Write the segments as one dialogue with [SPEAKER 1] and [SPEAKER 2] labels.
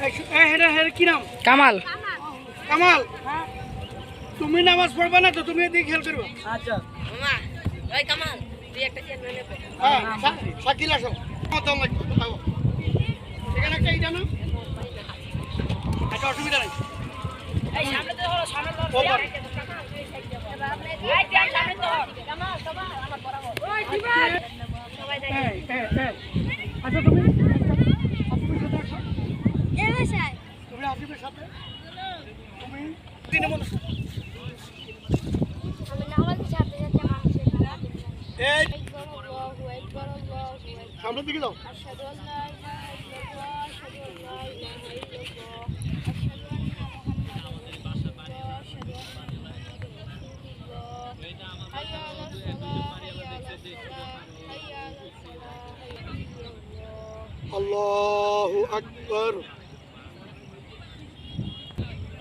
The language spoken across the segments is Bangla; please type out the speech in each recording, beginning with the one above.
[SPEAKER 1] কি নাম?
[SPEAKER 2] কামাল।
[SPEAKER 1] কামাল? তুমি নামাজ পড়বে না তো তুমি এদিকে খেয়াল করবে।
[SPEAKER 2] আচ্ছা।
[SPEAKER 3] ওই কামাল তুই একটা মেনে পড়
[SPEAKER 1] হ্যাঁ শা- শাকিল আসো। কত লাগবে কোথাও এখানে একটা ইটা না একটা অসুবিধা নেই।
[SPEAKER 3] এই সামনে তো হলো সামনে তো
[SPEAKER 1] ওপর।
[SPEAKER 3] এই তুই সামনে তো কামাল সবাই আমার বরাবর ওই দিবাই সবাই দেখ
[SPEAKER 1] এই, এই, এই। আচ্ছা তুমি আসিফের সাথে আসো।
[SPEAKER 3] এ ভাষায়
[SPEAKER 1] তুমি আসিফের সাথে তুমি দিনে মতো
[SPEAKER 3] আমি নামাজ সাথে সাথে মানুষের
[SPEAKER 1] এই
[SPEAKER 3] একবার আল্লাহু একবার আল্লাহু আকবার
[SPEAKER 1] সামনের দিকে যাও
[SPEAKER 3] আশহাদু আল্লা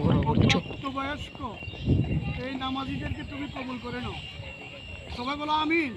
[SPEAKER 1] আকবার বয়স্ক এই নামাজিদেরকে তুমি কবুল করে নাও। সবাই বলো আমিন।